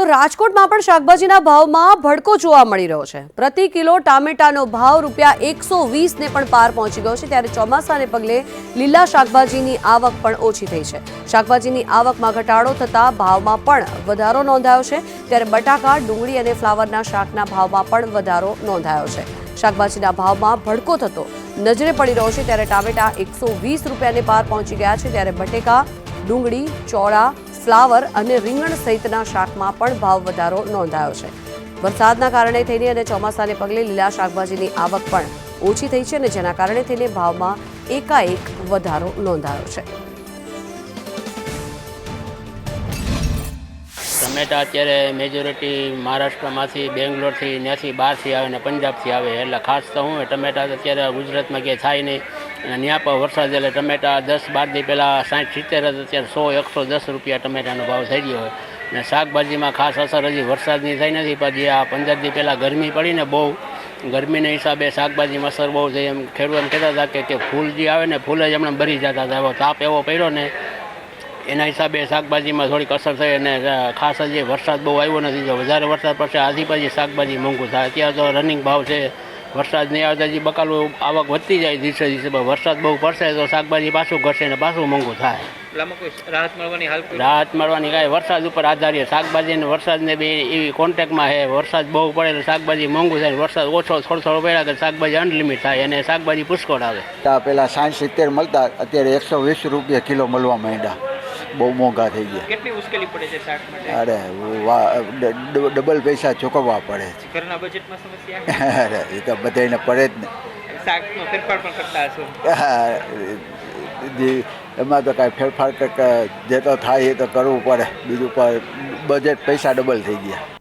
તો રાજકોટમાં પણ શાકભાજીના ભાવમાં ભડકો જોવા મળી રહ્યો છે. પ્રતિ કિલો ટામેટાનો ભાવ રૂપિયા એકસો વીસને પણ પાર પહોંચી ગયો છે, ત્યારે ચોમાસાને પગલે લીલા શાકભાજીની આવક પણ ઓછી થઈ છે. શાકભાજીની આવકમાં ઘટાડો થતાં ભાવમાં પણ વધારો નોંધાયો છે, ત્યારે બટાકા, ડુંગળી અને ફ્લાવરના શાકના ભાવમાં પણ વધારો નોંધાયો છે. શાકભાજીના ભાવમાં ભડકો થતો નજરે પડી રહ્યો છે, ત્યારે ટામેટા એકસો વીસ રૂપિયાને પાર પહોંચી ગયા છે, ત્યારે બટેકા, ડુંગળી, ચોળા ફ્લાવર અને રીંગણ સહિતના શાકમાં પણ ભાવ વધારો નોંધાયો છે. વરસાદના કારણે થઈને અને ચોમાસાને પગલે લીલા શાકભાજીની આવક પણ ઓછી થઈ છે અને જેના કારણે થઈને ભાવમાં એકાએક વધારો નોંધાયો છે. ટમેટા અત્યારે મેજોરિટી મહારાષ્ટ્રમાંથી, બેંગ્લોરથી, ત્યાંથી બહારથી આવે ને પંજાબથી આવે. એટલે ખાસ તો હું ટમેટા અત્યારે ગુજરાતમાં ક્યાંય થાય નહીં. અને ત્યાં પણ વરસાદ એટલે ટમેટા દસ, બાર દી પહેલાં સાઠ, સિત્તેર હતા, અત્યારે સો એકસો દસ રૂપિયા ટમેટાનો ભાવ થઈ ગયો હોય. અને શાકભાજીમાં ખાસ અસર હજી વરસાદની થઈ નથી જે આ પંદર દી પહેલાં ગરમી પડી ને બહુ, ગરમીના હિસાબે શાકભાજીમાં અસર બહુ થઈ. એમ ખેડૂતોને કહેતા હતા કે કે ફૂલ જે આવે ને, ફૂલ જ હમણાં ભરી જતા હતા. એવો તાપ એવો પડ્યો ને, એના હિસાબે શાકભાજીમાં થોડીક અસર થઈ અને ખાસ હજી વરસાદ બહુ આવ્યો નથી. જો વધારે વરસાદ પડશે, આથી પછી શાકભાજી મોંઘું થાય. અત્યારે તો રનિંગ ભાવ છે વરસાદ નહીં આવતા હજી બકાલું આવક વધતી જાય દિવસે દિવસે વરસાદ બહુ પડશે તો શાકભાજી પાછું ઘટશે ને પાછું મોંઘું થાય. રાહત મળવાની હાલ રાહત મળવાની કાંઈ વરસાદ ઉપર આધારિત. શાકભાજી અને વરસાદને બે એવી કોન્ટેક્ટમાં છે. વરસાદ બહુ પડે તો શાકભાજી મોંઘું થાય વરસાદ ઓછો થોડો થોડો પડ્યા કે શાકભાજી અનલિમિટ થાય અને શાકભાજી પુષ્કળ આવે. તા પહેલાં સાઠ સિત્તેર મળતા અત્યારે એકસો વીસ રૂપિયા કિલો મળવા માંડ્યા. બહુ મોંઘા થઈ ગયા. કેટલી મુશ્કેલી પડે છે શાક માટે? અરે ડબલ પૈસા ચૂકવવા પડે ઘરના બજેટમાં સમસ્યા અરે એ તો બધાને પડે જ શાકનો ફેરફાર પણ કરતા હશો? ને જે એમાં તો કાંઈ ફેરફાર જે તો થાય એ તો કરવું પડે. બીજું પર બજેટ પૈસા ડબલ થઈ ગયા.